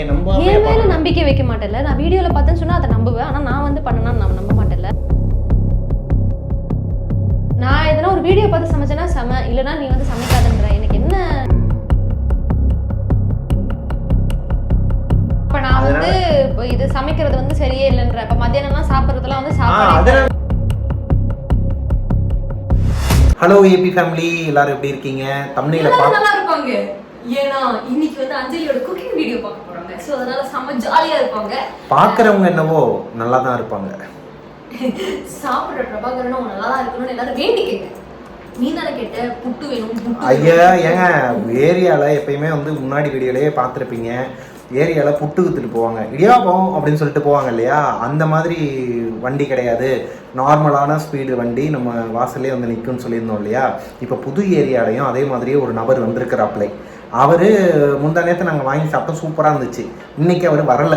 என்னை நம்பாம என் மேல நம்பிக்கை வைக்க மாட்டேன்ல. நான் வீடியோல பார்த்தேன்னு சொன்னா அதை நம்புவேன். ஆனா நான் வந்து பண்ணனா நான் நம்ப மாட்டேன்ல. நான் எதனா ஒரு வீடியோ பார்த்து சமைச்சேன்னா செம. இல்லைன்னா நீ வந்து சமைக்காதன்ற எனக்கு என்ன? இப்ப நான் வந்து இப்போ இது சமைக்கிறது வந்து சரியே இல்லைன்ற. இப்ப மத்தியானம்லாம் சாப்பிட்றதுலாம் வந்து சாப்பாடு ஹலோ ஏபி ஃபேமிலி எல்லாரும் எப்படி இருக்கீங்க? தமிழில் நல்லா இருப்பாங்க. ஏன்னா இன்னைக்கு வந்து அஞ்சலியோட குக்கிங் வீடியோ பார்க்க போறாங்க. சோ அதனால செம்ம ஜாலியா இருப்பாங்க. பார்க்குறவங்க என்னவோ நல்லா தான் இருப்பாங்க. சாப்பிடுற பிரபாகரன் அவங்க நல்லா தான் இருக்கணும்னு எல்லாரும் வேண்டிக்கங்க நீ தானே கேட்ட? புட்டு வேணும் புட்டு ஐயா ஏங்க ஏரியாவில் எப்பயுமே வந்து முன்னாடி வீடியோலயே பார்த்துருப்பீங்க. ஏரியாவில் புட்டு வித்துட்டு போவாங்க. இடியாப்பம் அப்படின்னு சொல்லிட்டு போவாங்க இல்லையா? அந்த மாதிரி வண்டி கிடையாது. நார்மலான ஸ்பீடு வண்டி நம்ம வாசல்லே வந்து நிற்கும்னு சொல்லியிருந்தோம் இல்லையா? இப்போ புது ஏரியாலையும் அதே மாதிரியே ஒரு நபர் வந்திருக்கிறாப்லை. அவர் முந்தா நேரத்தை நாங்கள் வாங்கி சாப்பிட்டோம். சூப்பராக இருந்துச்சு. இன்னைக்கு அவர் வரல.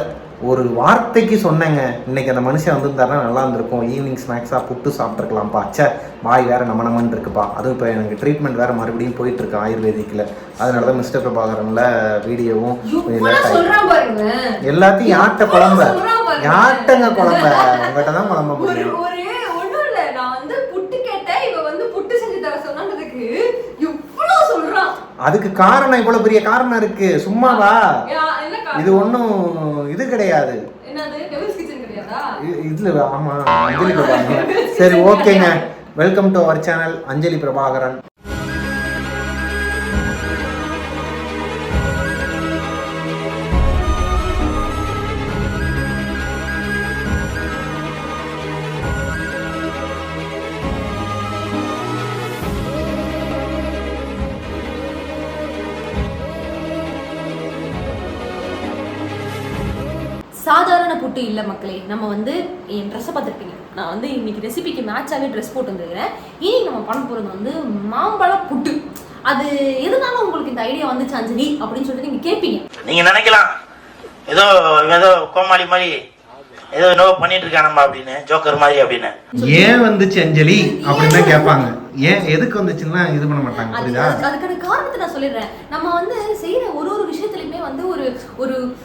ஒரு வார்த்தைக்கு சொன்னேங்க. இன்னைக்கு அந்த மனுஷன் வந்திருந்தாருன்னா நல்லா இருந்திருக்கும். ஈவினிங் ஸ்நாக்ஸாக புட்டு சாப்பிட்ருக்கலாம்ப்பா ச்சே வாய் வேற நம்ம நம்மன்னு இருக்குப்பா. அதுவும் இப்போ எனக்கு ட்ரீட்மெண்ட் வேற மறுபடியும் போயிட்டு இருக்கு ஆயுர்வேதிக்கில். அதனால தான் மிஸ்டர் பிரபாகரன்ல வீடியோவும் எல்லாத்தையும் யார்கிட்ட குழம்ப. யார்கிட்டங்க குழம்ப? உங்ககிட்ட தான் குழம்ப முடியும் ஒரு ஒண்ணும் இல்ல நான் வந்து புட்டு கேட்டேன் இவ வந்து புட்டு செஞ்சு தர சொன்னதுக்கு இவ்வளவு சொல்றான் அதுக்கு காரணம் இவ்வளவு பெரிய காரணம் இருக்கு. சும்மாவா? இது ஒன்றும் இது கிடையாது. இதுல ஆமா அஞ்சலி பிரபாகரன். சரி ஓகேங்க. Welcome to our channel Anjali Prabhakaran. சாதாரண புட்டு இல்ல மக்களே நம்ம வந்து என் ட்ரெஸ்ஸை பார்த்துருப்பீங்க. நான் வந்து இன்னைக்கு ரெசிபிக்கு மேட்சாகவே ட்ரெஸ் போட்டு வந்துருக்கிறேன். இனி நம்ம பண்ண போகிறது வந்து மாம்பழ புட்டு. அது எதனால உங்களுக்கு இந்த ஐடியா வந்துச்சு அஞ்சலி? அப்படின்னு சொல்லிட்டு நீங்க கேட்பீங்க நீங்க நினைக்கலாம். ஏதோ ஏதோ கோமாளி மாதிரி ஏதோ என்னவோ பண்ணிட்டு இருக்கானம்மா அப்படின்னு ஜோக்கர் மாதிரி அப்படின்னு. ஏன் வந்துச்சு அஞ்சலி? அப்படின்னு தான் கேட்பாங்க. ஏன் எதுக்கு வந்துச்சுன்னா இது பண்ண மாட்டாங்க அது புரியுதா? அதுக்கு- அதுக்கான காரணத்தை நான் சொல்லிடுறேன். நம்ம வந்து செய்யற ஒரு ஒரு விஷயத்துலயுமே வந்து ஒரு ஒரு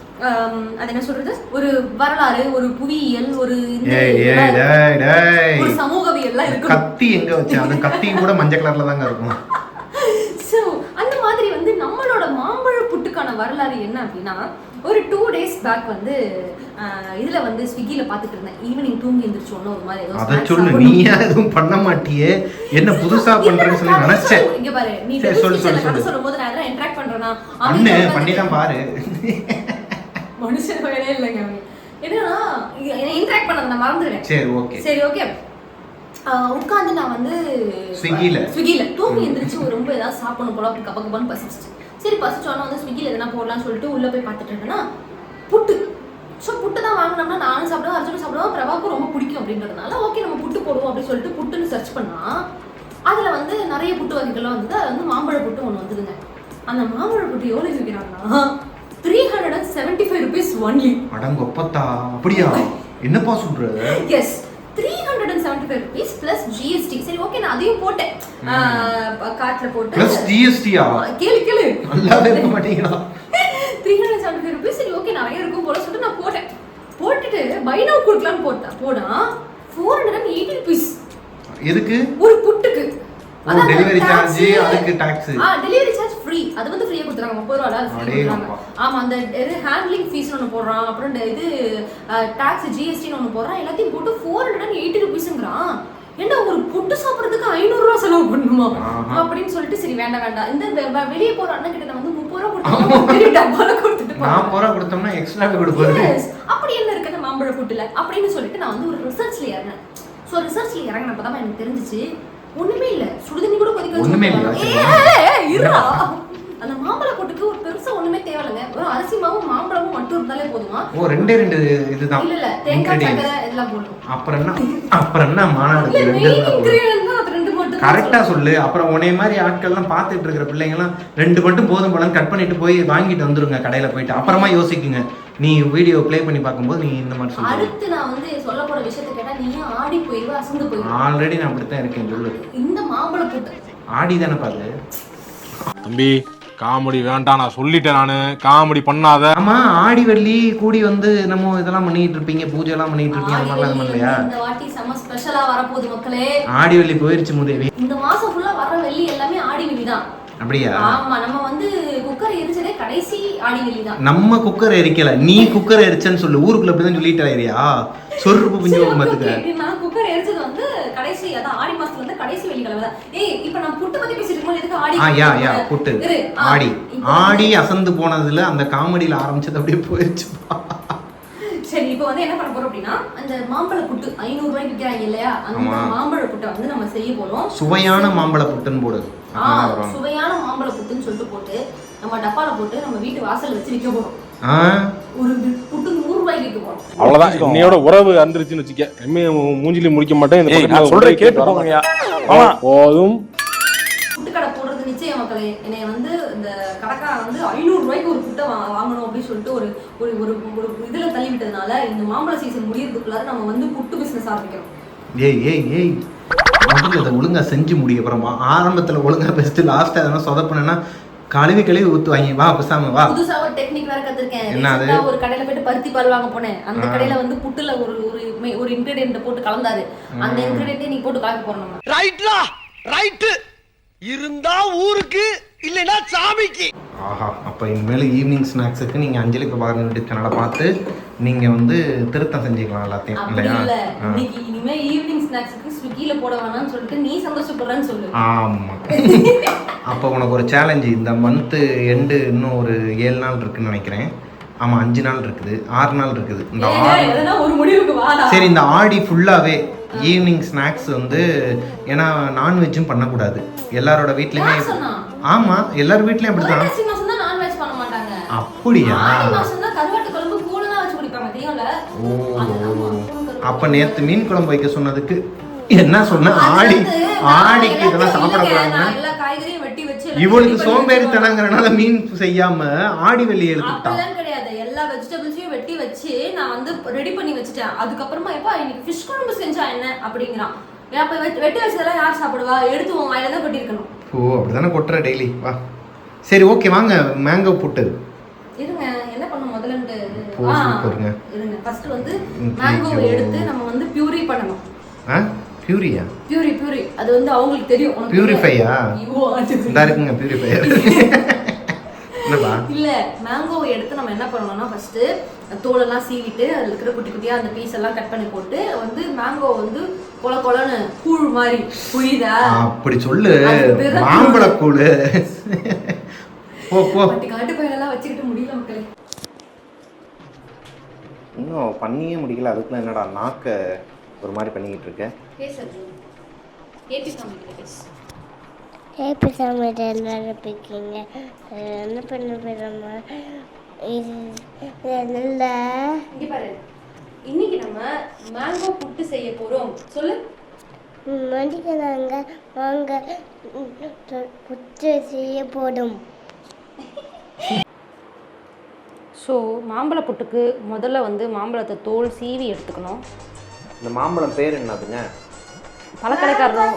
அது என்ன சொல்றது? ஒரு வரலாறு ஒரு புவியியல் ஒரு இருக்கும். ஒரு சமூகவியல்லாம் இருக்கணும். கத்தி எங்க வச்சு? அந்த கத்தி கூட மஞ்சள் கலர்ல தாங்க இருக்கும். ஸோ அந்த மாதிரி வந்து நம்மளோட மாம்பழ புட்டுக்கான வரலாறு என்ன அப்படின்னா ஒரு டூ டேஸ் பேக் வந்து இதுல வந்து ஸ்விக்கில பார்த்துட்டு இருந்தேன். ஈவினிங் தூங்கி எந்திரிச்சோன்னு ஒரு மாதிரி ஏதோ அத சொல்லு. நீ எதுவும் பண்ண மாட்டியே? என்ன புதுசா பண்றேன்னு சொல்லி நினைச்சேன். இங்க பாரு. நீ சொல்லு, சொல்லு. சொல்லும்போது நான் எல்லாம் இன்டராக்ட் பண்றேனா பண்ணு பண்ணி தான் பாரு. மனுஷன் வேலையே இல்லைங்க அவங்க என்னன்னா இன்டராக்ட் பண்ணத நான் மறந்துடுவேன் சரி ஓகே சரி ஓகே உட்காந்து நான் வந்து ஸ்விக்கில. ஸ்விக்கில. தூங்கி எந்திரிச்சு ஒரு ரொம்ப ஏதாவது சாப்பிடணும் போல அப்படி கப்ப கப்பன்னு பசிச்சு சரி பசிச்சோன்னா வந்து ஸ்விக்கில எதனா போடலாம்னு சொல்லிட்டு உள்ள போய் பார்த்துட்டு புட்டு. ஸோ புட்டு தான் வாங்கினோம்னா நானும் சாப்பிடுவேன் அர்ஜுனும் சாப்பிடுவோம் பிரபாவுக்கும் ரொம்ப பிடிக்கும் அப்படின்றதுனால ஓகே நம்ம புட்டு போடுவோம் அப்படின்னு சொல்லிட்டு புட்டுன்னு சர்ச் பண்ணா அதுல வந்து நிறைய புட்டு வகைகள்லாம் வந்தது. அது வந்து மாம்பழ புட்டு ஒன்று வந்ததுங்க. அந்த மாம்பழ புட்டு எவ்வளோ விற்கிறாங்கன்னா three hundred and seventy five rupees only அடங்கொப்பத்தா அப்படியா? என்னப்பா சொல்ற? Yes three hundred and seventy five rupees plus GST சரி ஓகே நான் அதையும் போட்டேன். கார்ட்ல போட்டு. பிளஸ் ஜிஎஸ்டியா கேளு கேளு. நல்லாவே இருக்க மாட்டீங்களா three hundred seventy five rupees சரி ஓகே நிறைய இருக்கும் போல சொல்லிட்டு நான் போட்டேன். போட்டுட்டு பைனவ் கொடுக்கலான்னு போட்டேன் போனா four hundred and eighty rupees எதுக்கு? ஒரு புட்டுக்கு. டெலிவரி சார்ஜ் அதுக்கு டாக்ஸ் ஆ டெலிவரி சார்ஜ் ஃப்ரீ அது வந்து ஃப்ரீயா கொடுத்துறாங்க. முப்பது ரூபா அது ஃப்ரீ அடே கொடுக்குறாங்க. அப்பா. ஆமா அந்த இது ஹேண்ட்லிங் ஃபீஸ் ஒன்று போடுறான். அப்புறம் இந்த இது டாக்ஸ் ஜிஎஸ்டின்னு ஒன்று போடுறான். எல்லாத்தையும் போட்டு ஃபோர் ஹண்ட்ரட் அண்ட் எயிட்டி ருபீஸுங்கிறான் என்ன ஒரு புட்டு சாப்பிட்றதுக்கு ஐநூறுரூவா செலவு பண்ணணுமா. அப்படின்னு சொல்லிட்டு சரி வேண்டாம் வேண்டாம். இந்த வெளியே போற அண்ணன் கிட்ட நான் வந்து முப்பது ரூபா கொடுத்து பெரிய டப்பால கொடுத்துட்டு போறேன். போற கொடுத்தோம்னா எக்ஸ்ட்ரா கொடுப்பாரு. அப்படி என்ன இருக்கு இந்த மாம்பழ புட்டுல அப்படின்னு சொல்லிட்டு நான் வந்து ஒரு ரிசர்ச்ல இறங்கினேன். ஸோ ரிசர்ச்ல இறங்கினப்ப தான் எனக்கு தெரிஞ்சுச்சு. ஒண்ணுமே இல்ல. சுடுதண்ணி கூட கொதிக்க ஒண்ணுமே இல்லையா? ஊத்தலாம். ஏய், ஏய், ஏய், இருடா. அந்த மாம்பழ புட்டுக்கு ஒரு பெருசா ஒண்ணுமே தேவையில்லைங்க ஒரு அரிசி மாவும் மாம்பழமும் மட்டும் இருந்தாலே போதுமா ஓ ரெண்டே ரெண்டு இதுதான். இல்ல இல்ல தேங்காய் ingredients. சக்கரை இதெல்லாம் போடணும் அப்புறம் என்ன? அப்புறம் என்ன மாநாடு ரெண்டு தான் தான் கரெக்டா சொல்லு. அப்புறம் உன்னை மாதிரி ஆட்கள்லாம் பார்த்துட்டு இருக்கிற பிள்ளைங்கலாம் ரெண்டு மட்டும் போதும் போலன்னு கட் பண்ணிட்டு போய் வாங்கிட்டு வந்துருங்க கடையில போயிட்டு. அப்புறமா யோசிக்குங்க. நீ வீடியோ ப்ளே பண்ணி பார்க்கும்போது நீ இந்த மாதிரி சொல்லுங்க அடுத்து நான் வந்து சொல்ல போற விஷயத்தை கேட்டா நீயும் ஆடி போயிருவ அசந்து போயிருவ ஆல்ரெடி நான் அப்படித்தான் இருக்கேன் சொல்லு. இந்த மாம்பழ புட்டு ஆடி தானே பாரு. தம்பி காமெடி வேண்டாம் நான் சொல்லிட்டேன் நானு. காமெடி பண்ணாத. ஆமா ஆடி வெள்ளி கூடி வந்து நம்ம இதெல்லாம் பண்ணிட்டு இருப்பீங்க பூஜை எல்லாம் பண்ணிட்டு இருப்பீங்க அந்த மாதிரிலாம் எதுவும் இல்லையா? இந்த வாட்டி செம ஸ்பெஷலா வரப்போகுது மக்களே. ஆடி வெள்ளி போயிருச்சு முதேவி. இந்த மாசம் ஃபுல்லா வர வெள்ளி எல்லாமே ஆடி வெள்ளி தான் அப்படியா? ஆமா நம்ம வந்து குக்கர் எரிச்சதே கடைசி ஆடி வெள்ளி தான் நம்ம குக்கர் எரிக்கல. நீ குக்கர் எரிச்சேன்னு சொல்லு. ஊருக்குள்ள அப்படிதான் சொல்லிட்டு ஆயிரியா சொருப்பு பிஞ்சு okay. நான் குக்கர் எரிச்சது வந்து கடைசி அதான் ஆடி மாசத்துல வந்து கடைசி வெள்ளிக்கிழமை தான் ஏய் இப்போ நான் புட்டு பத்தி பேசிட்டு இருக்கும்போது எதுக்கு ஆடி? ஆ யா யா? புட்டு. ஆடி. ஆடி அசந்து போனதுல அந்த காமெடியில ஆரம்பிச்சது அப்படியே போயிருச்சுப்பா சரி இப்போ வந்து என்ன பண்ண போறோம் அப்படின்னா அந்த மாம்பழ புட்டு ஐநூறு ரூபாய்க்கு விற்கிறாங்க இல்லையா? அந்த. மாம்பழ புட்டை வந்து நம்ம செய்ய போறோம். சுவையான மாம்பழ புட்டுன்னு போடு. ஆ அப்பதான் வருவாங்க. சுவையான மாம்பழ புட்டுன்னு சொல்லிட்டு போட்டு நம்ம டப்பால போட்டு நம்ம வீட்டு வாசல்ல வச்சு விற்க போறோம். ஒரு புட்டு நூறு ரூபாய்க்கு விற்க போறோம். அவ்வளவுதான். இன்னையோட உறவு அந்திருச்சுன்னு வச்சுக்க இனிமே மூஞ்சிலி முடிக்க மாட்டேன் நான் சொல்றேன் கேட்டு. மாமா போதும். புட்டுக்கடை போடுறது நிச்சயம் மக்களே. என்னை வந்து இந்த கடைக்காரன் வந்து ஐநூறு ரூபாய்க்கு ஒரு புட்டை வாங்கணும் அப்படின்னு சொல்லிட்டு ஒரு ஒரு ஒரு ஒரு இதுல தள்ளி விட்டதுனால இந்த மாம்பழ சீசன் முடியறதுக்குள்ளார நம்ம வந்து புட்டு பிசினஸ் ஆரம்பிக்கிறோம். ஏய் ஏய் ஏய். முதல்ல இதை ஒழுங்கா செஞ்சு முடிய அப்புறமா ஆரம்பத்துல ஒழுங்கா பெஸ்ட் லாஸ்ட் எதனா சொதப்பினா கழுவி கழுவி ஊத்துவாங்க வா பேசாம வா. புதுசா ஒரு டெக்னிக் வேற கத்துருக்கேன். என்ன அது? ஒரு கடையில போயிட்டு பருத்தி பால் வாங்க போனேன். அந்த. கடையில வந்து புட்டுல ஒரு ஒரு ஒரு இன்கிரீடியன்ட் போட்டு கலந்தாரு. அந்த இன்கிரீடியன்ட் நீ போட்டு கலக்க போறோம் நம்ம. ரைட்லா ரைட்டு இருந்தா ஊருக்கு இல்லைன்னா சாமிக்கு. ஆஹா அப்போ இனிமேல் ஈவினிங் ஸ்நாக்ஸுக்கு நீங்கள் அஞ்சலி பிரபாகரன் யூடியூப் சேனலை பார்த்து நீங்கள் வந்து திருத்தம் செஞ்சுக்கலாம் எல்லாத்தையும் இல்லையா. இன்னைக்கு இனிமே ஈவினிங் ஸ்நாக்ஸ்க்கு ஸ்விக்கில போட வேணாம்னு சொல்லிட்டு நீ சந்தோஷப்படுறேன்னு சொல்லு. ஆமாம் அப்போ உனக்கு ஒரு சேலஞ்சு இந்த மந்த்து எண்டு இன்னும் ஒரு ஏழு நாள் இருக்குன்னு நினைக்கிறேன். ஆமாம் அஞ்சு நாள் இருக்குது. ஆறு நாள் இருக்குது. இந்த ஆறு சரி இந்த ஆடி ஃபுல்லாகவே ஈவினிங் ஸ்நாக்ஸ் வந்து ஏன்னா நான்வெஜ்ஜும் பண்ணக்கூடாது. எல்லாரோட வீட்லையுமே? ஆமாம் எல்லார் வீட்லேயும் அப்படி தான் அப்படியா? ஓ அப்ப நேத்து மீன் குழம்பு வைக்க சொன்னதுக்கு என்ன சொன்ன? ஆடி ஆடிக்கு இதெல்லாம் சாப்பிடக்கூடாதுன்னு இவளுக்கு சோம்பேறித்தனங்கிறனால மீன் செய்யாம ஆடி கிடையாது. எல்லா வெஜிடபிள்ஸையும் வெட்டி வச்சு நான் வந்து ரெடி பண்ணி வச்சுட்டேன். அதுக்கப்புறமா எப்பா இன்னைக்கு ஃபிஷ் குழம்பு செஞ்சா என்ன? அப்படிங்கிறான். ஏன் அப்ப வெட்டி வச்சதெல்லாம் யார் சாப்பிடுவா? எடுத்து உன் வாயில தான் கொட்டியிருக்கணும். ஓ அப்படிதானே கொட்டுற டெய்லி வா. சரி ஓகே வாங்க. மேங்கோ புட்டு. இருங்க என்ன பண்ண முதல்லன்ட்டு ஓ, ஆ, சூப்பருங்க. இருங்க. ஃபர்ஸ்ட் வந்து மேங்கோவை. எடுத்து நம்ம வந்து பியூரி பண்ணணும். ஆ? பியூரியா பியூரி பியூரி அது வந்து அவங்களுக்கு தெரியும். பியூரிஃபையா இதா இருக்குங்க பியூரிஃபையர் இல்ல மேங்கோவை எடுத்து நம்ம என்ன பண்ணணும்னா ஃபர்ஸ்ட் தோலெல்லாம் சீவிட்டு அதுல இருக்கிற குட்டி குட்டியா அந்த பீஸ் எல்லாம் கட் பண்ணி போட்டு வந்து மேங்கோ வந்து கொல கொலன்னு கூழ் மாதிரி புரியுதா? அப்படி சொல்லு. தான் மாம்பழக்கூழு போ போ. பட்டு காட்டு பயிரெல்லாம் வச்சுக்கிட்டு முடியல மக்களே. இன்னும் பண்ணியே முடியல அதுக்குள்ள என்னடா நாக்க ஒரு மாதிரி பண்ணிக்கிட்டு இருக்க? பேசுறது ஏபி காமிக்கிற பேசு ஹேப்பி சம்மர் எல்லாரும் இருக்கீங்க அஹ் என்ன பண்ண போகிறோமா இது நல்ல இங்க பாரு. இன்னைக்கு நம்ம மேங்கோ புட்டு செய்ய போறோம். சொல்லு. மடிக்கிறாங்க வாங்க. உம், தொ- புத்து செய்ய போடும் ஸோ மாம்பழ புட்டுக்கு முதல்ல வந்து மாம்பழத்தை தோல் சீவி எடுத்துக்கணும். இந்த மாம்பழம் பேர் என்னதுங்க? பழக்கடைக்காரரும்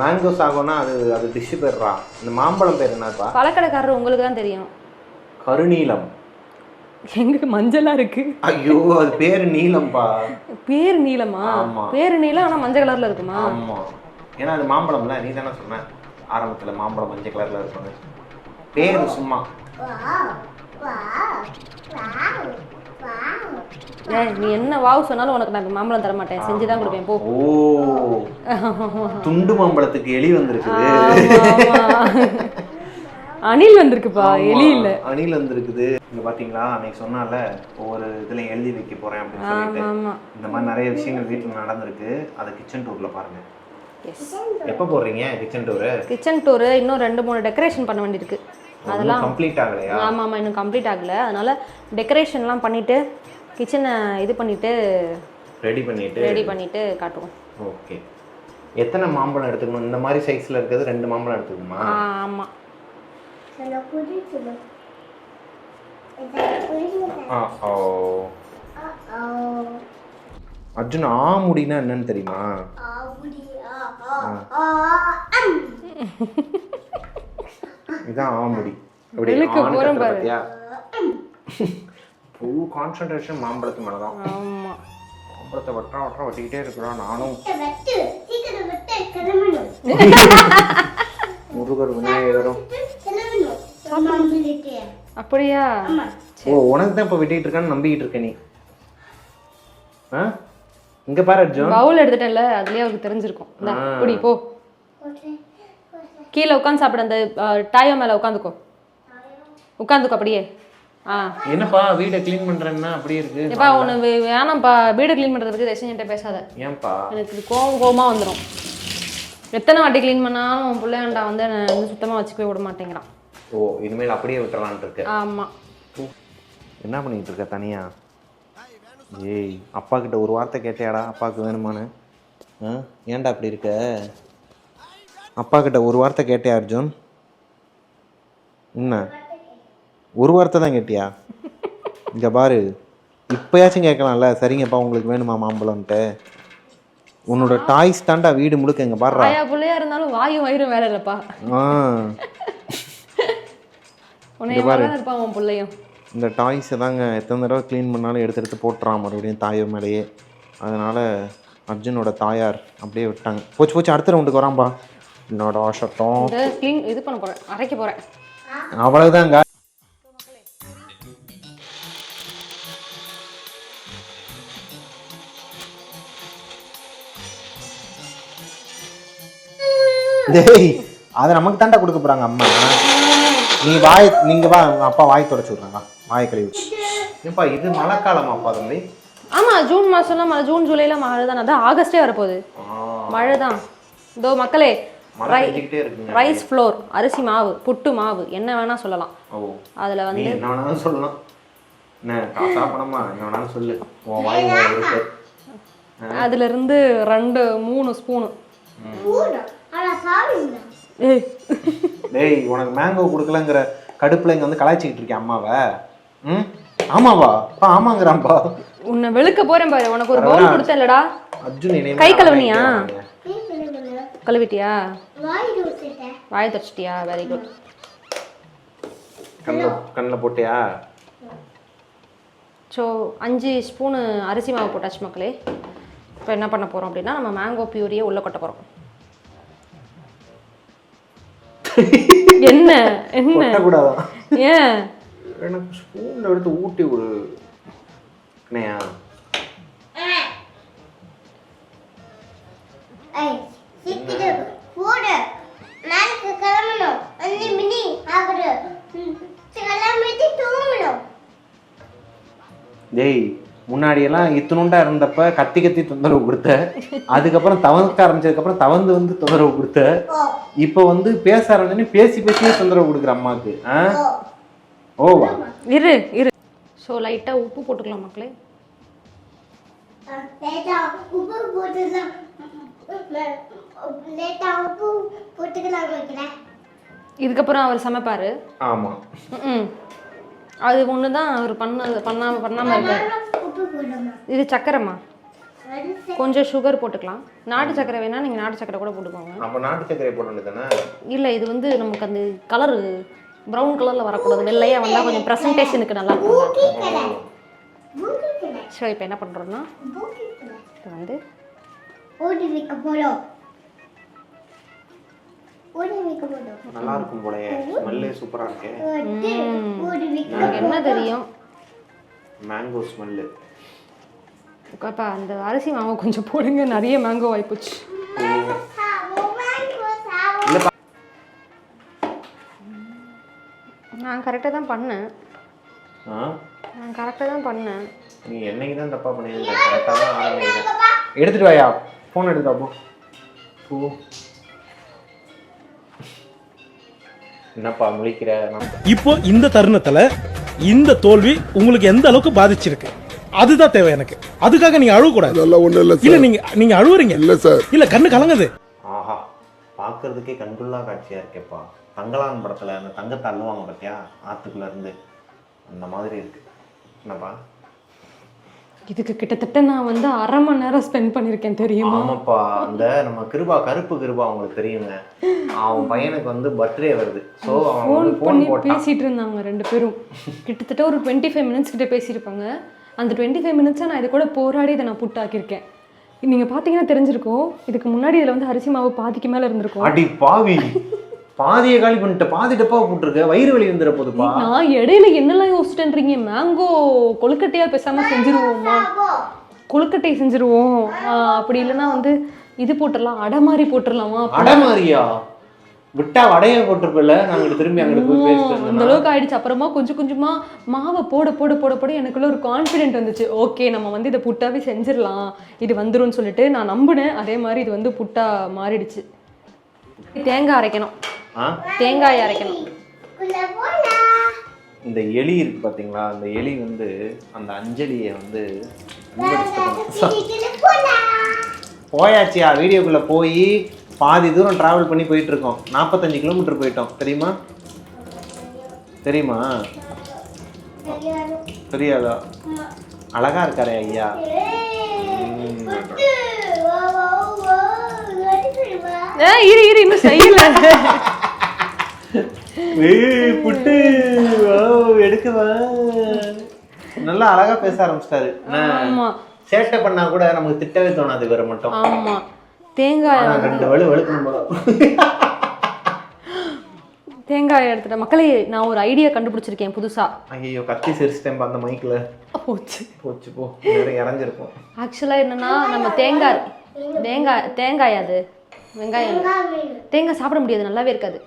மேங்கோ சாகோனா அது அது டிஷ்ஷு பேர்றா. இந்த மாம்பழம் பேர் என்னப்பா? பழக்கடைக்காரர் உங்களுக்கு தான் தெரியும். கருநீலம். எங்க மஞ்சளா இருக்கு. ஐயோ அது பேர் நீலம்பா. பேர் ஆமா. பேர் நீளம் ஆனா மஞ்சள் கலர்ல இருக்குமா? ஆமா. ஏன்னா அது மாம்பழம்ல நீ தானே சொன்ன. ஆரம்பத்துல மாம்பழம் மஞ்சள் கலர்ல இருக்கும்னு. பேர் சும்மா. ஏய், நீ என்ன வாவு சொன்னாலும் உனக்கு நான் மாம்பழம் தர மாட்டேன் செஞ்சு தான் கொடுப்பேன் போ. ஓ. துண்டு மாம்பழத்துக்கு எலி வந்திருக்குது. அணில் வந்திருக்குப்பா எலி இல்ல அணில் வந்திருக்குது. இங்க பாத்தீங்களா அன்னைக்கு சொன்னால ஒவ்வொரு இதுலயும் எழுதி வைக்க போறேன் அப்படின்னு சொல்லிட்டு. இந்த மாதிரி நிறைய விஷயங்கள் வீட்டுல நடந்திருக்கு. அதை கிச்சன் டூர்ல பாருங்க. எப்போ போடுறீங்க கிச்சன் டூரு கிச்சன் டூரு இன்னும் ரெண்டு மூணு டெக்கரேஷன் பண்ண வேண்டியிருக்கு. அதெல்லாம் கம்ப்ளீட் ஆகலையா? ஆமா ஆமா இன்னும் கம்ப்ளீட் ஆகல. அதனால டெக்கரேஷன்லாம் பண்ணிட்டு கிச்சனை இது பண்ணிட்டு ரெடி பண்ணிட்டு ரெடி பண்ணிட்டு காட்டுவோம். ஓகே எத்தனை மாம்பழம் எடுத்துக்கணும்? இந்த மாதிரி சைஸ்ல இருக்கிறது ரெண்டு மாம்பழம் எடுத்துக்கணுமா? ஆ, ஆமா. சில குடிக்கணும் இதை குடிக்கணும். ஆ, ஓ ஆ, அர்ஜுன் ஆ முடினா என்னன்னு தெரியுமா? ஆ, குடி, ஆ, ஆ, ஆ, அம். இதான் ஆம்புடி அப்படி வெளுக்க ஆண் போறேன் கட்டுற பாரு. பாத்தியா? ஃபுல் கான்சன்ட்ரேஷன் மாம்பழத்து மேலே தான் ஆமா. மாம்பழத்தை வட்டா வட்டா வட்டிக்கிட்டே இருக்கிறோம் நானும். முருகர் விநாயகரும். அப்படியா? ஓ உனக்கு தான் இப்போ வெட்டிட்டு இருக்கான்னு நம்பிக்கிட்டு இருக்க நீ. ஆ? இங்க பாரு அர்ஜுன். பவுல் எடுத்துட்டேன்ல அதுலயே அவருக்கு தெரிஞ்சிருக்கும். குடி போ. ஓகே கீழே உட்காந்து சாப்பிடு அந்த டாயோ மேல உட்காந்துக்கோ. உட்காந்துக்கோ அப்படியே. ஆ. என்னப்பா வீடை க்ளீன் பண்றேன்னா அப்படியே இருக்கு. எப்பா உன்னை வே- வேணாம்ப்பா வீடு க்ளீன் பண்றத பத்தி தயவுசெஞ்சு என்கிட்ட பேசாத. ஏன்பா? எனக்கு கோவம் கோவமா வந்துடும் எத்தனை வாட்டி க்ளீன் பண்ணாலும் உன் பிள்ளையாண்டா வந்து என்னை வந்து சுத்தமா வச்சுக்கவே விட மாட்டேங்கிறான். ஓ இனிமேல் அப்படியே விட்டுறலான்ட்டு இருக்கு. ஆமா. என்ன பண்ணிட்டு இருக்க தனியா? ஏய் அப்பா கிட்ட ஒரு வார்த்தை கேட்டியாடா அப்பாவுக்கு வேணுமான்னு? ஆ? ஏன்டா அப்படி இருக்க? அப்பா கிட்ட ஒரு வார்த்தை கேட்டியா அர்ஜுன்? என்ன? ஒரு வார்த்தை தான் கேட்டியா? இங்க பாரு. இப்பயாச்சும் கேட்கலாம்ல. சரிங்கப்பா உங்களுக்கு வேணுமா மாம்பழம்ன்ட்டு? உன்னோட டாய்ஸ் தாண்டா வீடு முழுக்க இங்க பாடுறா பிள்ளையா இருந்தாலும் வாயும் வயிறும் வேலை இல்லப்பா. இருப்பான் பிள்ளையும்? இந்த டாய்ஸை தாங்க எத்தனை தடவை க்ளீன் பண்ணாலும் எடுத்து எடுத்து போட்டுறான் மறுபடியும் தாயோ மேலேயே. அதனால் அர்ஜுனோட தாயார் அப்படியே விட்டாங்க. போச்சு போச்சு அடுத்த ரவுண்டுக்கு வரான்பா என்னோட க்ளீன் இது பண்ண போறேன். அரைக்க போறேன். அவ்வளவுதாங்க டேய் அதை நமக்கு தாண்டா கொடுக்க போறாங்க அம்மா. நீ வாய் நீங்க வா உங்க அப்பா வாய் தொடச்சு விட்றாங்க. வாயை கழுவி ஏப்பா இது மழைக்காலமாப்பா தம்பி? ஆமா ஜூன் மாசம்லாம் மழை ஜூன் ஜூலைல மழை தானே அதான் ஆகஸ்டே வரப்போகுது. மழை தான் இதோ மக்களே மழை ரைஸ் ஃப்ளோர் அரிசி மாவு புட்டு மாவு என்ன வேணா சொல்லலாம். ஓ. அதுல வந்து என்ன வேணாலும் சொல்லலாம். என்ன சொல்லு. அதுல இருந்து ரெண்டு மூணு ஸ்பூனு டேய் உனக்கு மேங்கோ கொடுக்கலங்கிற கடுப்புல இங்க வந்து கலாய்ச்சிக்கிட்டு இருக்கேன் அம்மாவை? ம்? ஆமாவா? அப்பா ஆமாங்கிறான்பா உன்னை வெளுக்க போறேன் பாரு. உனக்கு ஒரு பவுல் கொடுத்தேன்லடா. அர்ஜுன் கை கழுவுனியா? கழுவிட்டியா? வாய் தொடச்சிட்டியா வெரி குட் கண்ணில் கண்ணில் போட்டியா? ஸோ அஞ்சு ஸ்பூனு அரிசி மாவு போட்டாச்சு மக்களே. இப்போ என்ன பண்ண போறோம் அப்படின்னா நம்ம மேங்கோ பியூரியே உள்ள கொட்ட போறோம். என்ன? என்ன? ஏன்? எனக்கு ஸ்பூனில் எடுத்து ஊட்டி விடு. என்னையா டேய் முன்னாடியெல்லாம் இத்தினுண்டா இருந்தப்ப கத்தி கத்தி தொந்தரவு கொடுத்த. அதுக்கப்புறம் தவக்க ஆரம்பிச்சதுக்கப்புறம் தவந்து வந்து தொந்தரவு கொடுத்த. இப்போ வந்து பேச ஆரம்பிச்சோன்னே பேசி பேசியே தொந்தரவு கொடுக்குற அம்மாவுக்கு ஆ? ஓ ஓவா இரு இரு. ஸோ லைட்டாக உப்பு போட்டுக்கலாம் மக்களே. உப்பு போட்டுக்கலாம். இதுக்கப்புறம் அவர் சமைப்பாரு. ஆமாம் ம். அது ஒன்று தான் அவர் பண்ண பண்ணாம பண்ணாமல் இருக்காரு. இது சக்கரைம்மா. சரி. கொஞ்சம் சுகர் போட்டுக்கலாம். நாட்டு சக்கரை வேணா நீங்கள் நாட்டு சக்கரை கூட போட்டுக்கோங்க. அப்போ நாட்டு சர்க்கரை போட இல்லை இது வந்து நமக்கு அந்த கலரு ப்ரௌன் கலரில் வரக்கூடாது. வெள்ளையாக வந்தால் கொஞ்சம் ப்ரெசன்டேஷனுக்கு நல்லா இருக்கும். ஸோ இப்போ என்ன பண்ணுறோன்னா இது வந்து ஓடி வைக்க போறோம் ஓடி வைக்க போறோம். நல்லா இருக்கும் போலயே ஸ்மெல்லே சூப்பராக இருக்கே. என்ன தெரியும்? Mango smell. அப்பா அந்த அரிசி மாவு கொஞ்சம் போடுங்க நிறைய மேங்கோ ஆயிப்போச்சு. நான் கரெக்டாக தான் பண்ணேன். நான் கரெக்டாக தான் பண்ணேன். நீ என்னைக்கு தான் தப்பாக பண்ணியிருக்க கரெக்டாக தான் ஆரம்பிக்கிறேன். எடுத்துட்டு வாயா. ஃபோன் எடுத்துட்டு வா போ. என்னப்பா முழிக்கிற? நான் இப்போ இந்த தருணத்துல இந்த தோல்வி உங்களுக்கு எந்த அளவுக்கு பாதிச்சிருக்கு? அதுதான் தேவை எனக்கு. அதுக்காக நீங்க அழுவ கூடாது அதெல்லாம் ஒண்ணும் இல்ல இல்ல நீங்க நீங்க அழுவுறீங்க. இல்ல சார். இல்ல கண்ணு கலங்குது. ஆஹா பார்க்கறதுக்கே கண்கொள்ளா காட்சியா இருக்கேப்பா. தங்கலான் படத்துல அந்த தங்கத்தை அள்ளுவாங்க பார்த்தியா ஆத்துக்குள்ள இருந்து. அந்த மாதிரி இருக்கு. என்னப்பா? இதுக்கு கிட்டத்தட்ட நான் வந்து அரை மணி நேரம் ஸ்பெண்ட் பண்ணியிருக்கேன் தெரியுமா? ஆமாப்பா. அந்த நம்ம கிருபா கருப்பு கிருபா உங்களுக்கு தெரியுங்க. அவன் பையனுக்கு வந்து பர்த்டே வருது. ஸோ ஃபோன் பண்ணி பேசிட்டு இருந்தாங்க ரெண்டு பேரும். கிட்டத்தட்ட ஒரு டுவெண்ட்டி ஃபைவ் மினிட்ஸ் கிட்ட பேசியிருப்பாங்க. அந்த டுவெண்ட்டி ஃபைவ் மினிட்ஸை நான் இது கூட போராடி இதை நான் புட்டாக்கியிருக்கேன் நீங்கள் பார்த்தீங்கன்னா தெரிஞ்சிருக்கும். இதுக்கு முன்னாடி இதில் வந்து அரிசி மாவு பாதிக்கு மேலே இருந்திருக்கும். அடி பாவி. பாதியை காலி பண்ணிட்டு பாதி டப்பா போட்டிருக்க வயிறு வலி வந்துட போதுப்பா. நான் இடையில என்னெல்லாம் யோசிச்சுட்டேன்றீங்க? மேங்கோ கொழுக்கட்டையா பேசாம செஞ்சிருவோமா? கொழுக்கட்டை செஞ்சிருவோம். அப்படி இல்லைன்னா வந்து இது போட்டுடலாம் அடை மாதிரி போட்டுடலாமா? அடை மாதிரியா? விட்டா வடைய போட்டிருப்பில்ல நாங்க திரும்பி அங்கிட்டு போய் பேசிட்டு அந்த. அளவுக்கு ஆயிடுச்சு. அப்புறமா கொஞ்சம் கொஞ்சமா மாவை போட போட போட போட எனக்குள்ள ஒரு கான்ஃபிடென்ட் வந்துச்சு. ஓகே நம்ம வந்து இதை புட்டாவே செஞ்சிடலாம். இது வந்துரும்னு சொல்லிட்டு நான் நம்பினேன். அதே மாதிரி இது வந்து புட்டா மாறிடுச்சு. தேங்காய் அரைக்கணும். ஆ? தேங்காய் அரைக்கணும். இந்த எலி இருக்கு பாத்தீங்களா? அந்த எலி வந்து அந்த அஞ்சலியை வந்து போயாச்சியா? வீடியோக்குள்ள போய் பாதி தூரம் டிராவல் பண்ணி போயிட்டு இருக்கோம் நாற்பத்தஞ்சு கிலோமீட்டர் போயிட்டோம். தெரியுமா? தெரியுமா? தெரியாதா. அழகா இருக்காரே ஐயா ஏய், புட்டு. வா, வா, வா. அடிச்சிடுவா. ஏ இரு இரு இன்னும் செய்யல. புட்டு. எடுக்கவா? நல்லா அழகா பேச ஆரம்பிச்சிட்டாரு. ஆமா. சேட்டை பண்ணா கூட நமக்கு திட்டவே தோணாது இவரை மட்டும். ஆமா. தேங்காய் ரெண்டு வலு வலுக்கணும் தேங்காய் எடுத்துட்டேன். மக்களே நான் ஒரு ஐடியா கண்டுபிடிச்சிருக்கேன் புதுசா. ஐயோ கத்தி சிரிச்சிட்டேன் அந்த மைக்ல போச்சு. போச்சு போ. இறஞ்சிருக்கும் ஆக்சுவலா என்னன்னா நம்ம தேங்காய் தேங்காய் தேங்காய் அது. வெங்காயம். தேங்காய் சாப்பிட முடியாது நல்லாவே இருக்காது?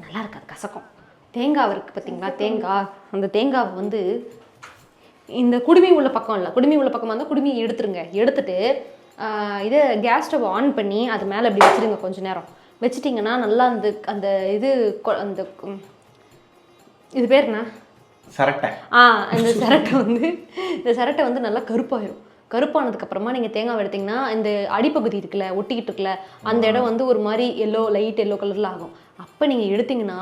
நல்லா இருக்காது கசக்கும். தேங்காய் இருக்கு பார்த்தீங்களா தேங்காய். அந்த தேங்காவை வந்து இந்த குடுமி உள்ள பக்கம் இல்லை குடுமி உள்ள பக்கம் வந்தால் குடுமியை எடுத்துருங்க. எடுத்துட்டு இதை கேஸ் ஸ்டவ் ஆன் பண்ணி அது மேலே அப்படி வச்சிருங்க கொஞ்ச நேரம். வச்சிட்டிங்கன்னா நல்லா அந்த அந்த இது கொ- அந்த இது பேர் என்ன? சரட்டை. ஆ இந்த சிரட்டை வந்து இந்த சிரட்டை வந்து நல்லா கருப்பாயிரும். கருப்பானதுக்கு அப்புறமா நீங்கள் தேங்காய் எடுத்தீங்கன்னா இந்த அடிப்பகுதி இருக்குல்ல ஒட்டிக்கிட்டு இருக்குல்ல அந்த இடம் வந்து ஒரு மாதிரி எல்லோ லைட் எல்லோ கலரில் ஆகும். அப்போ நீங்கள் எடுத்தீங்கன்னா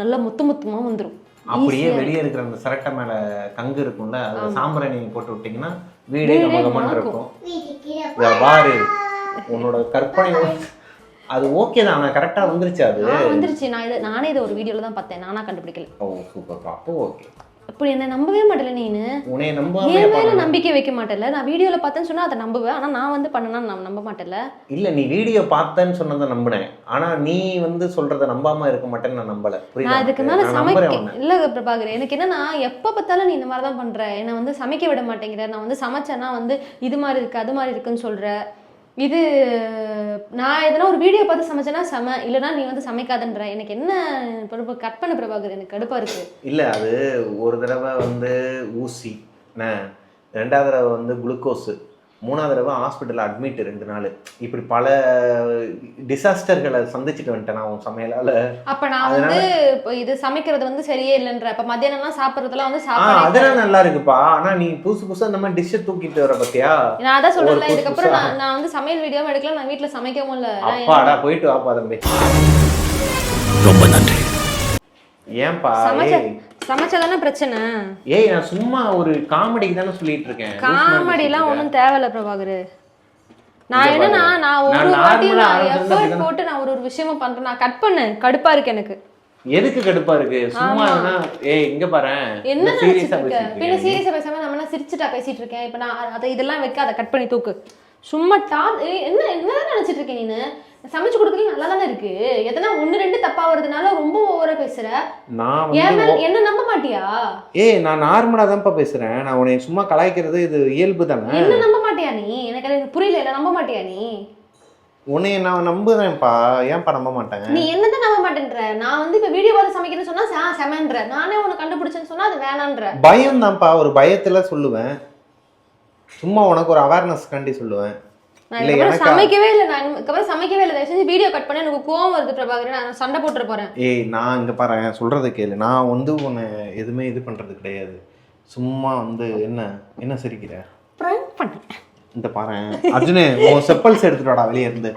நல்லா மொத்த மொத்தமாக வந்துடும் அப்படியே வெளியே இருக்கிற அந்த சரட்டை மேல கங்கு இருக்கும்ல அதை சாம்பிராணி போட்டு விட்டீங்கன்னா வீடே கமகமன்னு. இருக்கும். வீட்டுக்கு இத பாரு. உன்னோட கற்பனை அது ஓகே தான் ஆனா கரெக்டா வந்துருச்சு அது. வந்துருச்சு. நான் இதை நானே இதை ஒரு வீடியோவில் தான் பார்த்தேன். நானா கண்டுபிடிக்கல. ஓ சூப்பர் அப்போ ஓகே அப்படி என்ன நம்பவே மாட்டேல நீனு. உன்னைய என் மேல நம்பிக்கை வைக்க மாட்டேல நான் வீடியோவில் பார்த்தேன்னு சொன்னா அதை நம்புவேன். ஆனா நான் வந்து பண்ணனா நான் நம்ப மாட்டேல இல்ல நீ வீடியோ பார்த்தேன்னு சொன்னதை நம்பினேன். ஆனா நீ வந்து சொல்றத நம்பாம இருக்க மாட்டேன்னு நான் நம்பல. நான் உனக்கு? மேல சமைக்க. இல்ல பிரபாகர் எனக்கு என்னன்னா எப்ப பார்த்தாலும் நீ இந்த மாதிரி தான் பண்ற. என்னை வந்து சமைக்க விட மாட்டேங்கிற. நான் வந்து சமைச்சேன்னா வந்து இது மாதிரி இருக்கு அது மாதிரி இருக்குன்னு சொல்ற. இது நான் எதனா ஒரு வீடியோ பார்த்து சமைச்சேன்னா சம இல்லைன்னா நீ வந்து சமைக்காதன்ற எனக்கு என்ன பிரபு கட் பண்ண பிரபாகர் எனக்கு கடுப்பாக இருக்கு. இல்லை அது ஒரு தடவை வந்து ஊசி என்ன ரெண்டாவது தடவை வந்து குளுக்கோஸு மூணாவது தடவை ஹாஸ்பிட்டல் அட்மிட் ரெண்டு நாள். இப்படி பல டிசாஸ்டர்களை சந்திச்சுட்டு வந்துட்டேன் நான் சமையலால. அப்ப நான் வந்து இப்போ இது சமைக்கிறது வந்து சரியே இல்லைன்ற அப்ப மத்தியானம்லாம் சாப்பிட்றதுலாம் வந்து சாப்பாடு அதெல்லாம் நல்லா இருக்குப்பா. ஆனா நீ புதுசு புதுசா இந்த மாதிரி டிஷ்ஷை தூக்கிட்டு வர பத்தியா? நான் அதான் புதுசு இதுக்கப்புறம். நான் நான் வந்து சமையல் வீடியோவும் எடுக்கல நான் வீட்ல சமைக்கவும் இல்ல. அப்பாடா போயிட்டு வாப்பா தம்பி. ரொம்ப நன்றி. ஏன்பா சமைச்சதானே பிரச்சனை? ஏய் நான் சும்மா ஒரு காமெடிக்கு தானே சொல்லிட்டு இருக்கேன். காமெடி எல்லாம் ஒன்றும் தேவையில்ல பிரபாகர். நான் என்னன்னா. நான் ஒரு வாட்டி நான் எஃபர்ட். போட்டு நான் ஒரு ஒரு விஷயமா பண்றேன். நான் கட் பண்ணேன். கடுப்பா இருக்கு எனக்கு. எதுக்கு கடுப்பா இருக்கு? சும்மா ஏய் இங்க பாரு. என்ன சீரியஸா இருக்க? பின்ன சீரியஸா பேசாம நம்ம என்ன சிரிச்சுட்டா பேசிட்டு இருக்கேன்? இப்ப நான் அதை இதெல்லாம் வைக்க அதை கட் பண்ணி தூக்கு. சும்மா டா என்ன என்னதான் நினைச்சிட்டு இருக்க நீனு? சமைச்சு கொடுக்கறது நல்லா தானே இருக்கு. எதனா ஒண்ணு ரெண்டு தப்பா வருதுனால ரொம்ப ஓவரா பேசுற. நான் வந்து என்ன நம்ப மாட்டியா? ஏய் நான் நார்மலா தான்ப்பா பேசுறேன். நான் உன்னை சும்மா கலாய்க்கிறது இது இயல்பு தானே. என்ன நம்ப மாட்டியா நீ? எனக்கு அது புரியல என்ன நம்ப மாட்டியா நீ? உன்னைய நான் நம்புறேன்ப்பா. ஏன்ப்பா நம்ப மாட்டேன்? நீ என்னதான் நம்ப மாட்டேன்ற? நான் வந்து இப்ப வீடியோ பார்த்து சமைக்கிறேன்னு சொன்னா செமன்ற. நானே உனக்கு கண்டுபிடிச்சேன்னு சொன்னா அது வேணான்ற. பயம் தான்ப்பா ஒரு பயத்துல சொல்லுவேன். சும்மா உனக்கு ஒரு அவேர்னஸ் கண்டி சொல்லுவேன். சமைக்கவே இல்லை நான் சமைக்கவே இல்லை. தயவு செஞ்சு வீடியோ கட் பண்ண எனக்கு கோவம் வருது பிரபாகர். நான் சண்டை போட்டுற போறேன். ஏய் நான் இங்க பாரு சொல்றதை கேளு. நான் வந்து உன்னை எதுவுமே இது பண்றது கிடையாது. சும்மா வந்து என்ன என்ன சிரிக்கிற? ப்ராங்க் பண்ணேன் இந்த பாரு. அர்ஜுனே உன் செப்பல்ஸ் எடுத்துட்டு வாடா வெளியே இருந்து.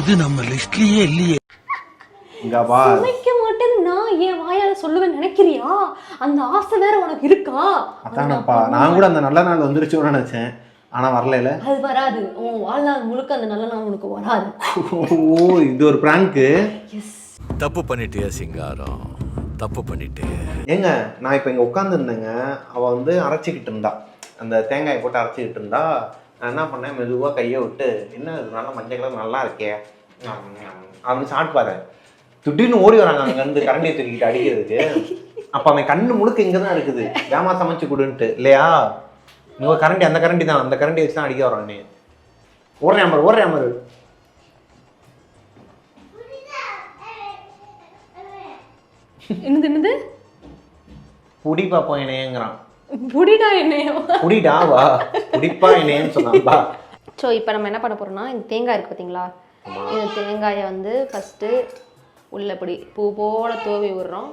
இது நம்ம லிஸ்ட்லயே இல்லையே. இங்க வா சமைக்க மாட்டேன்னு நான் என் வாயால சொல்லுவேன்னு நினைக்கிறியா? அந்த ஆசை வேற உனக்கு இருக்கா? அதானப்பா நான் கூட அந்த நல்ல நாள் வந்துருச்சோன்னு நினைச்சேன். ஆனா வரல அது வராது. உன் வாழ்நாள் முழுக்க அந்த நல்ல நாள் உனக்கு வராது. ஓ இது ஒரு பிராங்க்கு எஸ் தப்பு பண்ணிட்டியா சிங்காரம்? தப்பு பண்ணிட்டே ஏங்க நான் இப்போ இங்கே உட்காந்துருந்தேங்க அவள் வந்து அரைச்சிக்கிட்டு இருந்தா. அந்த தேங்காயை போட்டு அரைச்சிக்கிட்டு இருந்தா. நான் என்ன பண்ணேன்? மெதுவாக கையை விட்டு என்ன இது நல்லா மஞ்சள் கலர் நல்லா இருக்கே. அப்படின்னு சாப்பிட்டு பார்த்தேன் திடீர்னு ஓடி வராங்க அங்கேருந்து கரண்டியை தூக்கிட்டு அடிக்கிறதுக்கு. அப்போ அவன் கண்ணு முழுக்க இங்கே தான் இருக்குது. ஏமா சமைச்சு கொடுன்ட்டு. இல்லையா? நீ ஒரு கரண்டி அந்த கரண்டி தான். அந்த கரண்டி வச்சு தான் அடிக்க வரான் நீ. ஓடுறேன் அமர் ஓடுறேன் அமர். என்னது என்னது? புடி பார்ப்போம் என்னையங்கிறான். புடிடா என்னையோ? புடிடா வா. புடிப்பா என்னையன்னு சொன்னான்பா ஸோ இப்போ நம்ம என்ன பண்ண போறோம்னா இந்த தேங்காய் இருக்குது பார்த்தீங்களா இந்த தேங்காயை வந்து ஃபஸ்ட்டு உள்ள இப்படி பூ போல தூவி விடுறோம்.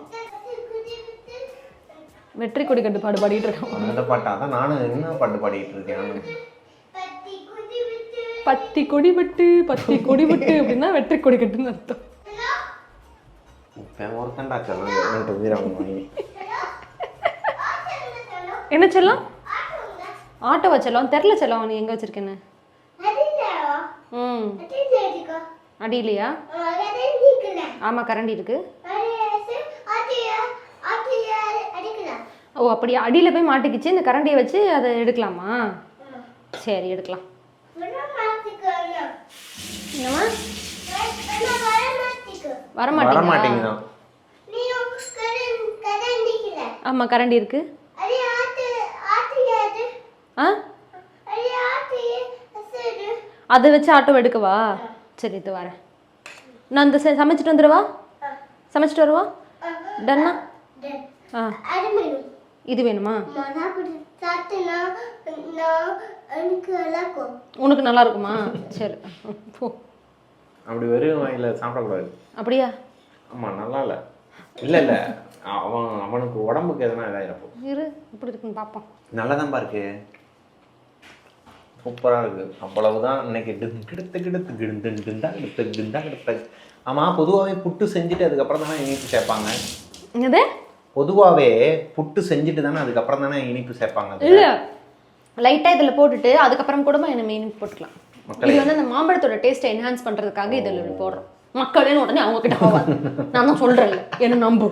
வெற்றி கொடி கட்டு பாடு பாடிட்டு இருக்கோம். அந்த பாட்டா தான் நானும் என்ன பாட்டு பாடிட்டு இருக்கேன் பத்தி கொடி விட்டு பத்தி கொடி விட்டு அப்படின்னா வெற்றி கொடி கட்டுன்னு அர்த்தம். ஒருத்தண்டா என்ன செல்லம்? ஆட்டோ வச்சலாம் தெரில செல்லம் நீ எங்கே வச்சிருக்கேன்னு? ம். அடியிலையா? ஆமாம் கரண்டி இருக்கு. அதே அதியா அதியா அடிக்கலாம் ஓ அப்படியா? அடியில் போய் மாட்டிக்கிச்சு இந்த கரண்டியை வச்சு அதை எடுக்கலாமா? சரி எடுக்கலாம். என்னம்மா? நான் வர மாட்டிக்கோ வர வர மாட்டீங்களா மாட்டேங்குதான் நீ கடன் கடன் நிக்கல ஆமாம் கரண்டி இருக்கு ஆ அதை வச்சு ஆட்டோ எடுக்கவா? சரி இது வரேன். நான் இந்த ச- சமைச்சிட்டு வந்துடுவா? சமைச்சிட்டு வருவா? டன்னா ஆ. இது வேணுமா? உனக்கு நல்லா இருக்குமா? சரி. போ. அப்படி வெறும் வாயில சாப்பிடக்கூடாது. அப்படியா? ஆமா நல்லா இல்ல. இல்ல இல்ல. அவன் அவனுக்கு உடம்புக்கு எதனா இதாயிரப்போ இரு எப்படி இருக்குன்னு பார்ப்போம் நல்லதான்பா இருக்கு சூப்பரா இருக்கு அவ்வளவுதான். இன்னைக்கு கிடுத்து கிடுத்து கிடுந்து கிண்டா கிடுத்து கிண்டா கிடுத்து ஆமா பொதுவாகவே புட்டு செஞ்சுட்டு அதுக்கப்புறம் தானே இனிப்பு சேர்ப்பாங்க. என்னது? பொதுவாகவே புட்டு செஞ்சுட்டு தானே அதுக்கப்புறம் தானே இனிப்பு சேர்ப்பாங்க. இல்லை. லைட்டாக இதில் போட்டுட்டு அதுக்கப்புறம் கூட நம்ம இனிப்பு போட்டுக்கலாம். மக்களே. இது வந்து அந்த மாம்பழத்தோட டேஸ்ட்டை என்ஹான்ஸ் பண்ணுறதுக்காக இதில் போடுறோம். மக்களேன்னு உடனே அவங்க கிட்ட போவாது நான் தான் சொல்கிறேன்ல என்ன நம்பு?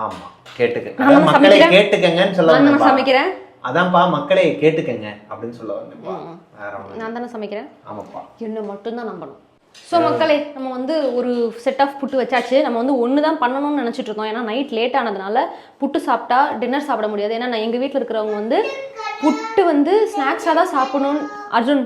ஆமா கேட்டுக்க. தான் மக்களே. கேட்டுக்கங்கன்னு சொல்ல நான் தான். சமைக்கிறேன். அதான்ப்பா மக்களே கேட்டுக்கங்க அப்படின்னு சொல்ல வந்தேன்ப்பா. நான் தானே சமைக்கிறேன்? ஆமாப்பா. என்ன மட்டும்தான் நம்பணும் ஸோ மக்களே நம்ம வந்து ஒரு செட் ஆஃப் புட்டு வச்சாச்சு. நம்ம வந்து ஒன்று தான் பண்ணணும்னு நினச்சிட்டு இருக்கோம். ஏன்னா நைட் லேட் ஆனதுனால புட்டு சாப்பிட்டா டின்னர் சாப்பிட முடியாது. ஏன்னா நான் எங்கள் வீட்டில் இருக்கிறவங்க வந்து புட்டு வந்து ஸ்நாக்ஸாக தான் சாப்பிடணும்னு அர்ஜுன்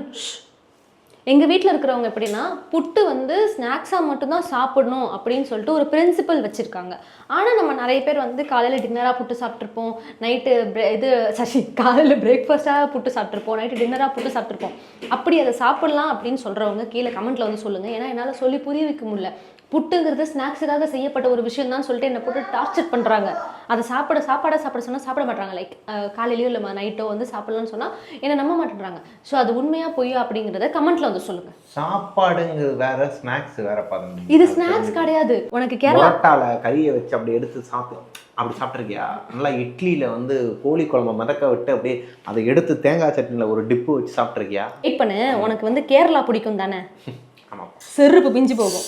எங்கள் வீட்டில் இருக்கிறவங்க எப்படின்னா புட்டு வந்து ஸ்நாக்ஸாக மட்டும்தான் சாப்பிடணும் அப்படின்னு சொல்லிட்டு ஒரு பிரின்சிபல் வச்சுருக்காங்க. ஆனால் நம்ம நிறைய பேர் வந்து காலையில் டின்னராக புட்டு சாப்பிட்ருப்போம் நைட்டு இது சரி காலையில் பிரேக்ஃபாஸ்ட்டாக புட்டு சாப்பிட்ருப்போம் நைட்டு டின்னராக புட்டு சாப்பிட்ருப்போம் அப்படி அதை சாப்பிட்லாம் அப்படின்னு சொல்கிறவங்க கீழே கமெண்ட்டில் வந்து சொல்லுங்கள் ஏன்னா என்னால் சொல்லி புரிய வைக்க முடியல. புட்டுங்கிறது ஸ்நாக்ஸுக்காக செய்யப்பட்ட ஒரு விஷயம் தான் சொல்லிட்டு என்னை போட்டு டார்ச்சர் பண்ணுறாங்க அதை சாப்பிட சாப்பாடை சாப்பிட சொன்னால் சாப்பிட மாட்டாங்க. லைக் காலையிலையோ இல்லை நைட்டோ வந்து சாப்பிடலாம்னு சொன்னால் என்னை நம்ப மாட்டேன்றாங்க. ஸோ அது உண்மையாக பொய்யா அப்படிங்கிறத கமெண்ட்டில் வந்து சொல்லுங்கள் சாப்பாடுங்கிறது வேற ஸ்நாக்ஸ் வேற பாருங்க. இது ஸ்நாக்ஸ் கிடையாது. உனக்கு கேரளா பரோட்டால கறியை வச்சு அப்படி எடுத்து சாப்பிட்டு அப்படி சாப்பிட்ருக்கியா நல்லா இட்லியில வந்து கோழி குழம்பு மிதக்க விட்டு அப்படியே அதை எடுத்து தேங்காய் சட்னியில் ஒரு டிப்பு வச்சு சாப்பிட்ருக்கியா வெயிட் பண்ணு உனக்கு வந்து கேரளா பிடிக்கும் தானே ஆமாம் செருப்பு பிஞ்சு போகும்.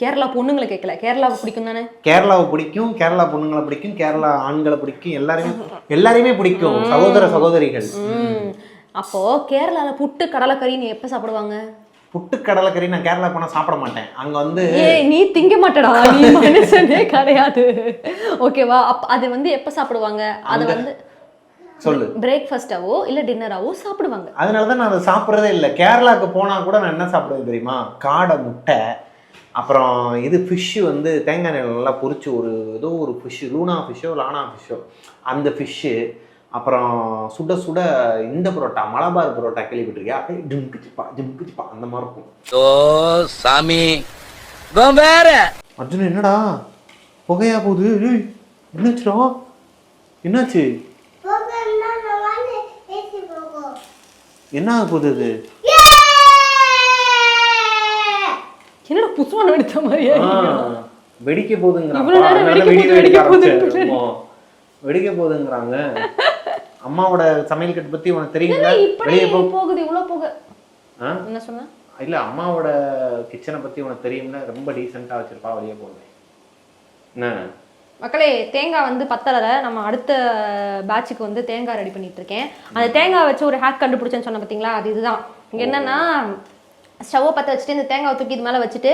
கேரளா பொண்ணுங்களை கேட்கல. கேரளாவை பிடிக்கும் தானே? கேரளாவை பிடிக்கும் கேரளா பொண்ணுங்களை பிடிக்கும் கேரளா ஆண்களை பிடிக்கும் எல்லாரையுமே எல்லாரையுமே பிடிக்கும். சகோதர சகோதரிகள். அப்போ கேரளால புட்டு கடலைக்கறி நீ எப்போ சாப்பிடுவாங்க? புட்டு கடலைக்கறி நான் கேரளா போனால் சாப்பிட மாட்டேன். அங்கே வந்து நீ திங்க மாட்டடா. நீ மனுஷனே கிடையாது. ஓகேவா? அப் அது வந்து எப்போ சாப்பிடுவாங்க? அதை வந்து சொல்லு. பிரேக்ஃபாஸ்டாவோ இல்லை டின்னராவோ சாப்பிடுவாங்க. அதனால தான் நான் அதை சாப்பிட்றதே இல்லை. கேரளாவுக்கு போனால் கூட நான் என்ன சாப்பிடுவேன் தெரியுமா? காடை முட்டை அப்புறம் இது ஃபிஷ்ஷு வந்து தேங்காய் எண்ணெய்ல நல்லா பொரிச்சு ஒரு ஏதோ ஒரு ஃபிஷ்ஷு லூனா ஃபிஷ்ஷோ லானா ஃபிஷ்ஷோ அந்த ஃபிஷ்ஷு அப்புறம் சுட சுட இந்த பரோட்டா மலபார் பரோட்டா கேள்விப்பட்டிருக்கியா? அப்படியே ஜிம்குச்சிப்பா ஜிம்குச்சிப்பா அந்த மாதிரி இருக்கும். ஓ சாமி. வேற. அர்ஜுன் என்னடா? புகையா போகுது. ஏய், என்னாச்சுடா? என்னாச்சு? என்ன ஆக போகுது அது? புதுமான எடுத்த மாதிரியா வெடிக்க இவ்வளவு அதனால வெடிக்க போகுதுங்கிறாங்க அம்மாவோட சமையல் கட்டு பத்தி உனக்கு தெரியுங்களா? வெளியே போகுது இவ்வளோ போக? என்ன சொன்ன? இல்ல அம்மாவோட கிச்சனை பத்தி உனக்கு தெரியும்ல? ரொம்ப டீசெண்டா வச்சிருப்பா வெளியே போகுது. என்ன? மக்களே தேங்காய் வந்து பத்தலை. நம்ம அடுத்த பேட்சுக்கு வந்து தேங்காய் ரெடி பண்ணிட்டு இருக்கேன். அந்த தேங்காய் வச்சு ஒரு ஹேக் கண்டுபிடிச்சேன்னு சொன்ன பார்த்தீங்களா அது இதுதான். இங்கே என்னன்னா ஸ்டவ்வை பற்ற வச்சுட்டு இந்த தேங்காவை தூக்கி இது மேலே வச்சுட்டு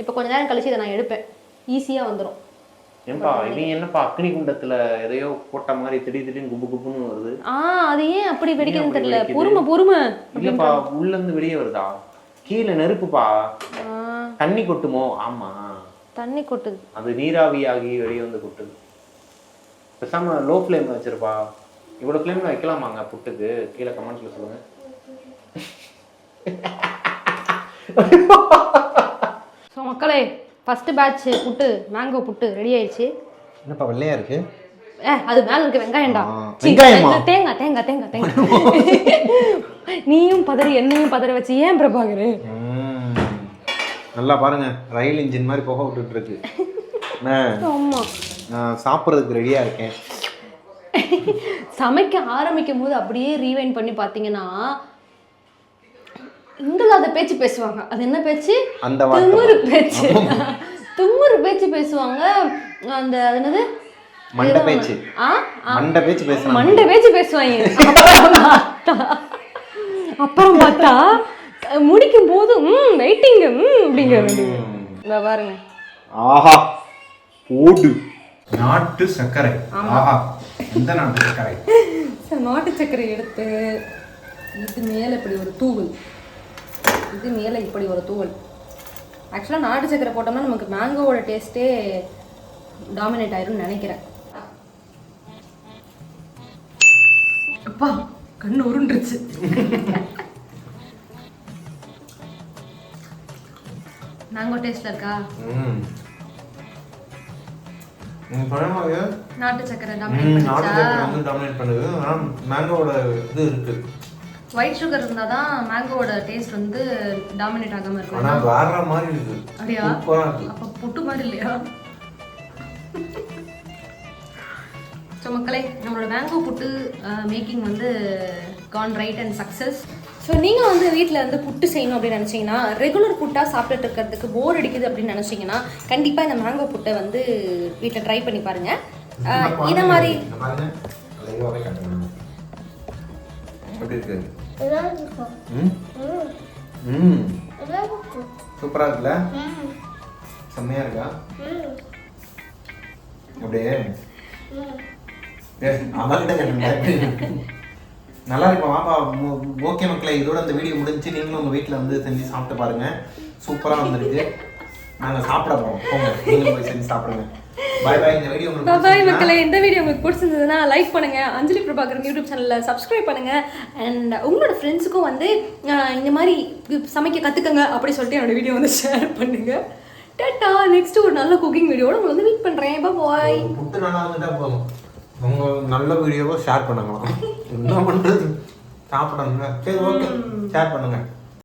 இப்போ கொஞ்ச நேரம் கழிச்சு இதை நான் எடுப்பேன். ஈஸியாக வந்துடும் ஏன்பா இவன் என்னப்பா அக்னி குண்டத்துல எதையோ போட்ட மாதிரி திடீர் திடீர்னு குபு குபுன்னு வருது. ஆ அது ஏன் அப்படி வெடிக்குதுன்னு தெரியல? பொறுமை பொறுமை இல்லப்பா உள்ள இருந்து வெளியே வருதா? கீழே நெருப்புப்பா. தண்ணி கொட்டுமோ? ஆமா. தண்ணி கொட்டுது. அது நீராவியாகி வெளியே வந்து கொட்டுது. பேசாம லோ ஃப்ளேம்ல வச்சிருப்பா. இவ்வளவு ஃப்ளேம்ல வைக்கலாமாங்க புட்டுக்கு? கீழே கமெண்ட்ஸ்ல சொல்லுங்க. ஸோ மக்களே ஃபர்ஸ்ட் பேட்ச் புட்டு மேங்கோ புட்டு ரெடி ஆயிடுச்சு. என்னப்பா வெள்ளையா இருக்கு? ஏ அது மேல இருக்க வெங்காயம்டா. வெங்காயமா? தேங்காய் தேங்காய் தேங்காய் தேங்காய் நீயும் பதறி என்னையும் பதற வச்சு ஏன் பிரபாகர். நல்லா பாருங்க ரயில் இன்ஜின் மாதிரி புகை விட்டுட்டு இருக்கு. ஆமா. நான் சாப்பிட்றதுக்கு ரெடியா இருக்கேன். சமைக்க ஆரம்பிக்கும் போது அப்படியே ரீவைண்ட் பண்ணி பார்த்தீங்கன்னா இங்கிலாத பேச்சு பேசுவாங்க. அது என்ன பேச்சு? அந்த திமிரு பேச்சு. திமிரு பேச்சு பேசுவாங்க. அந்த அது என்னது? மண்டை பேச்சு. ஆ. மண்டை பேச்சு பேசுறாங்க மண்டை பேச்சு பேசுவாங்க. அப்புறம் பார்த்தா முடிக்கும் போது ம் வெயிட்டிங் ம் அப்படிங்கிற வேண்டியது இந்த பாருங்க. ஆஹா போடு. நாட்டு சர்க்கரை. ஆஹா எந்த நாட்டு சர்க்கரை? நாட்டு சர்க்கரை எடுத்து இது மேலே இப்படி ஒரு தூவல். இது மேலே இப்படி ஒரு தூவல் ஆக்சுவலாக நாட்டு சர்க்கரை போட்டோம்னா நமக்கு மேங்கோவோட டேஸ்ட்டே டாமினேட் ஆயிரும்னு நினைக்கிறேன். அப்பா கண்ணு உருண்டுருச்சு. மேங்கோ டேஸ்ட்ல இருக்கா? நாட்டு சர்க்கரை ம், டாமினேட் பண்ணுது. ஆனால் மேங்கோவோட இது இருக்கு. ஒயிட் சுகர் இருந்தால் தான் மேங்கோவோட டேஸ்ட் வந்து டாமினேட் ஆகாமல் இருக்கும். ஆனா வேற மாதிரி இருக்கு. அப்படியா? அப்போ புட்டு மாதிரி இல்லையா? ஸோ மக்களே நம்மளோட மேங்கோ புட்டு மேக்கிங் வந்து gone right and success so நீங்கள் வந்து வீட்டில் வந்து புட்டு செய்யணும் அப்படின்னு நினச்சிங்கன்னா ரெகுலர் புட்டாக சாப்பிட்டுட்டு இருக்கிறதுக்கு போர் அடிக்குது அப்படின்னு நினச்சிங்கன்னா கண்டிப்பாக இந்த மேங்கோ புட்டை வந்து வீட்டில் ட்ரை பண்ணி பாருங்கள் இதை மாதிரி எப்படி இருக்கு நல்லா இருக்கும் ம் ம் ம் நல்லா இருக்கும் சூப்பரா இருக்குல்ல? செம்மையா இருக்கா? அப்படியே. அவன்கிட்ட கேட்டேன்டா. நல்லா இருக்கும். வாப்பா ஓகே மக்களே இதோட இந்த வீடியோ முடிஞ்சு நீங்களும் உங்க வீட்ல வந்து செஞ்சு சாப்பிட்டு பாருங்க. சூப்பரா வந்திருக்கு நாங்க சாப்பிட போறோம். போங்க நீங்களும் போய் செஞ்சு சாப்பிடுங்க. பாய் பாய் இந்த வீடியோ உங்களுக்கு பாய் பிடிச்சிருந்தா- மக்களே இந்த வீடியோ உங்களுக்கு பிடிச்சிருந்ததுன்னா லைக் பண்ணுங்க அஞ்சலி பிரபாகரன் யூடியூப் சேனலில் சப்ஸ்கிரைப் பண்ணுங்க. அண்ட் உங்களோட ஃப்ரெண்ட்ஸுக்கும் வந்து இந்த மாதிரி சமைக்க கற்றுக்கங்க அப்படி சொல்லிட்டு என்னோட வீடியோ வந்து ஷேர் பண்ணுங்க. டேட்டா நெக்ஸ்ட் ஒரு நல்ல குக்கிங் வீடியோட உங்களை வந்து மீட் பண்ணுறேன் பாய் புட்டு நல்லா வந்துட்டா போதும். உங்க நல்ல வீடியோவை ஷேர் பண்ணுங்களாம் என்ன பண்றது? சாப்பிடணுங்க. சரி ஓகே ஷேர் பண்ணுங்க.